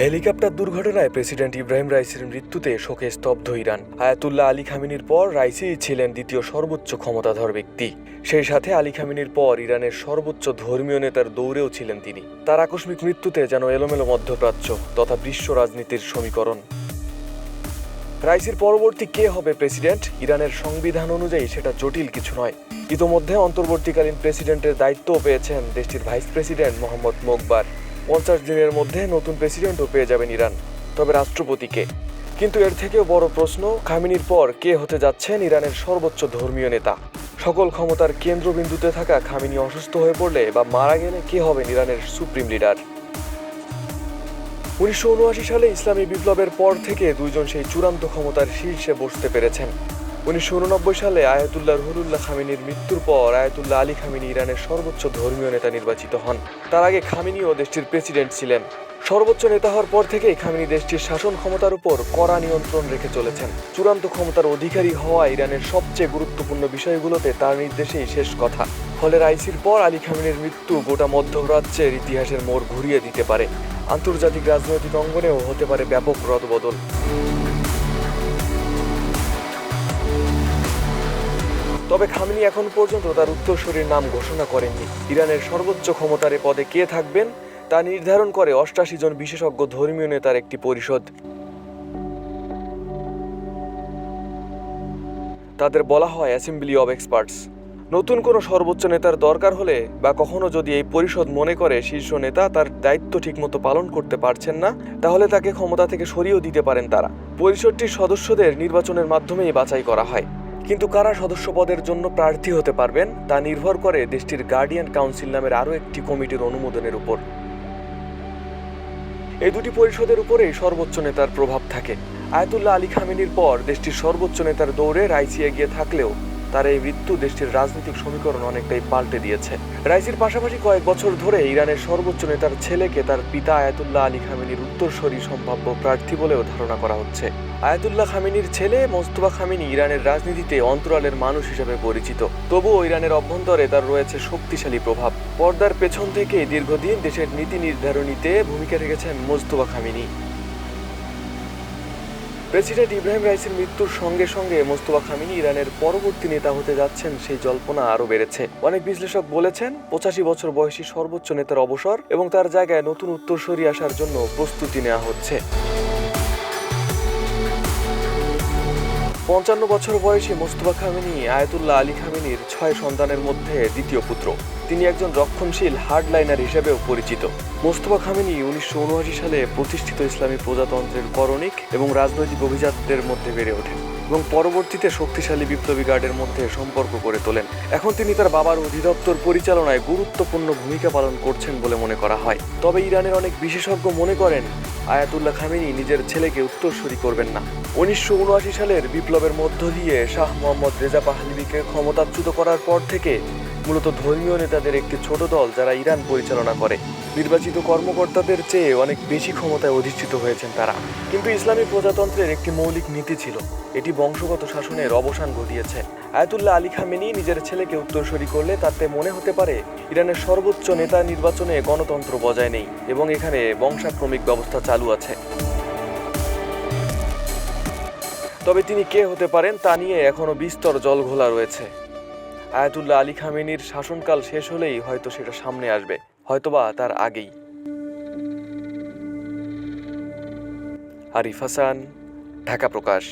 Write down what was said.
Helicopter দুর্ঘটনায় president Ebrahim রাইসির মৃত্যুতে শোকে স্তব্ধ ইরান। আয়াতুল্লাহ আলী খামিনির পর রাইসি ছিলেন দ্বিতীয় সর্বোচ্চ ক্ষমতাধর ব্যক্তি। সেই সাথে আলী খামিনির পর ইরানের সর্বোচ্চ ধর্মীয় নেতার দৌড়েও ছিলেন তিনি। তার আকস্মিক মৃত্যুতে যেন এলোমেলো মধ্যপ্রাচ্য তথা বিশ্ব রাজনীতির সমীকরণ। রাইসির পরবর্তী কে হবে প্রেসিডেন্ট? ইরানের সংবিধান অনুযায়ী সেটা জটিল কিছু নয়। ইতোমধ্যে অন্তর্বর্তীকালীন প্রেসিডেন্টের দায়িত্বও পেয়েছেন দেশটির ভাইস প্রেসিডেন্ট মোহাম্মদ মোকবার। পঞ্চাশ দিনের মধ্যে নতুন প্রেসিডেন্টও পেয়ে যাবেন ইরান, তবে রাষ্ট্রপতিকে। কিন্তু এর থেকেও বড় প্রশ্ন, খামিনির পর কে হতে যাচ্ছেন ইরানের সর্বোচ্চ ধর্মীয় নেতা? সকল ক্ষমতার কেন্দ্রবিন্দুতে থাকা খামিনি অসুস্থ হয়ে পড়লে বা মারা গেলে কে হবেন ইরানের সুপ্রিম লিডার? উনিশশো উনআশি সালে ইসলামী বিপ্লবের পর থেকে দুইজন সেই চূড়ান্ত ক্ষমতার শীর্ষে বসতে পেরেছেন। উনিশশো উননব্বই সালে আয়াতুল্লাহ রহুল্লাহ খামিনির মৃত্যুর পর আয়াতুল্লাহ আলী খামিনি ইরানের সর্বোচ্চ ধর্মীয় নেতা নির্বাচিত হন। তার আগে খামিনিও দেশটির প্রেসিডেন্ট ছিলেন। সর্বোচ্চ নেতা হওয়ার পর থেকেই খামিনি দেশটির শাসন ক্ষমতার উপর কড়া নিয়ন্ত্রণ রেখে চলেছেন। চূড়ান্ত ক্ষমতার অধিকারী হওয়া ইরানের সবচেয়ে গুরুত্বপূর্ণ বিষয়গুলোতে তার নির্দেশেই শেষ কথা। ফলে রাইসির পর আলী খামিনের মৃত্যু গোটা মধ্যপ্রাচ্যের ইতিহাসের মোড় ঘুরিয়ে দিতে পারে। আন্তর্জাতিক রাজনৈতিক অঙ্গনেও হতে পারে ব্যাপক রদবদল। তবে খামিনি এখন পর্যন্ত তার উত্তরসূরির নাম ঘোষণা করেননি। ইরানের সর্বোচ্চ ক্ষমতার পদে কে থাকবেন, তা নির্ধারণ করে অষ্টাশি জন বিশেষজ্ঞ ধর্মীয় নেতার একটি পরিষদ। তাদের বলা হয় অ্যাসেম্বলি অব এক্সপার্টস। নতুন কোনো সর্বোচ্চ নেতার দরকার হলে বা কখনো যদি এই পরিষদ মনে করে শীর্ষ নেতা তার দায়িত্ব ঠিকমতো পালন করতে পারছেন না, তাহলে তাকে ক্ষমতা থেকে সরিয়েও দিতে পারেন তারা। পরিষদটির সদস্যদের নির্বাচনের মাধ্যমেই বাছাই করা হয়। কিন্তু কারা সদস্য পদের জন্য প্রার্থী হতে পারবেন তা নির্ভর করে দেশটির গার্ডিয়ান কাউন্সিল নামের আরও একটি কমিটির অনুমোদনের উপর। এই দুটি পরিষদের উপরেই সর্বোচ্চ নেতার প্রভাব থাকে। আয়তুল্লাহ আলী খামিনির পর দেশটির সর্বোচ্চ নেতার দৌড়ে রাইসিয়া গিয়ে থাকলেও তার এই মৃত্যু দেশটির রাজনৈতিক সমীকরণ অনেকটাই পাল্টে দিয়েছে। রাইসির পাশাপাশি কয়েক বছর ধরে ইরানের সর্বোচ্চ নেতার ছেলেকে তার পিতা আয়াতুল্লাহ আলী খামিনির উত্তরসূরি সম্ভাব্য প্রার্থী বলেও ধারণা করা হচ্ছে। আয়াতুল্লাহ খামিনির ছেলে মোস্তফা খামিনি ইরানের রাজনীতিতে অন্তরালের মানুষ হিসেবে পরিচিত। তবুও ইরানের অভ্যন্তরে তার রয়েছে শক্তিশালী প্রভাব। পর্দার পেছন থেকে দীর্ঘদিন দেশের নীতি নির্ধারণীতে ভূমিকা রেখেছেন মোস্তফা খামিনি। প্রেসিডেন্ট ইব্রাহিম রাইসির মৃত্যুর সঙ্গে সঙ্গে মোস্তফা খামিনি ইরানের পরবর্তী নেতা হতে যাচ্ছেন, সেই জল্পনা আরও বেড়েছে। অনেক বিশ্লেষক বলেছেন, পঁচাশি বছর বয়সী সর্বোচ্চ নেতার অবসর এবং তার জায়গায় নতুন উত্তরসরি আসার জন্য প্রস্তুতি নেওয়া হচ্ছে। পঞ্চান্ন বছর বয়সী মোস্তফা খামিনি, আয়াতুল্লাহ আলী খামিনির ছয় সন্তানের মধ্যে দ্বিতীয় পুত্র। তিনি একজন রক্ষণশীল হার্ডলাইনার হিসেবেও পরিচিত। মোস্তফা খামিনী উনিশশো উনআশি সালে প্রতিষ্ঠিত ইসলামী প্রজাতন্ত্রের করণিক এবং রাজনৈতিক অভিজাতদের মধ্যে বেড়ে ওঠেন। এবং পরবর্তীতে শক্তিশালী বিপ্লবী গার্ডের মধ্যে সম্পর্ক করে তোলেন। এখন তিনি তার বাবার অধিদপ্তর পরিচালনায় গুরুত্বপূর্ণ ভূমিকা পালন করছেন বলে মনে করা হয়। তবে ইরানের অনেক বিশেষজ্ঞ মনে করেন, আয়াতুল্লাহ খামিনি নিজের ছেলেকে উত্তরসূরি করবেন না। উনিশশো উনআশি সালের বিপ্লবের মধ্য দিয়ে শাহ মোহাম্মদ রেজা পাহলিবিকে ক্ষমতাচ্যুত করার পর থেকে মূলত ধর্মীয় নেতাদের একটি ছোট দল যারা ইরান পরিচালনা করে। নির্বাচিত কর্মকর্তাদের চেয়ে অনেক বেশি ক্ষমতায় অধিষ্ঠিত হয়েছেন তারা। কিন্তু ইসলামী প্রজাতন্ত্রের একটি মৌলিক নীতি ছিল। এটি বংশগত শাসনের অবসান ঘটিয়েছে। আয়াতুল্লাহ আলী খামেনি নিজের ছেলেকে উত্তরসূরি করলে তাতে মনে হতে পারে, ইরানের সর্বোচ্চ নেতা নির্বাচনে গণতন্ত্র বজায় নেই এবং এখানে বংশাক্রমিক ব্যবস্থা চালু আছে। তবে তিনি কে হতে পারেন তা নিয়ে এখনও বিস্তর জলঘোলা রয়েছে। আয়াতুল্লাহ আলী খামেনির শাসনকাল শেষ হলেই হয়তো সেটা সামনে আসবে, হয়তোবা তার আগেই। আরিফ হাসান, ঢাকা প্রকাশ।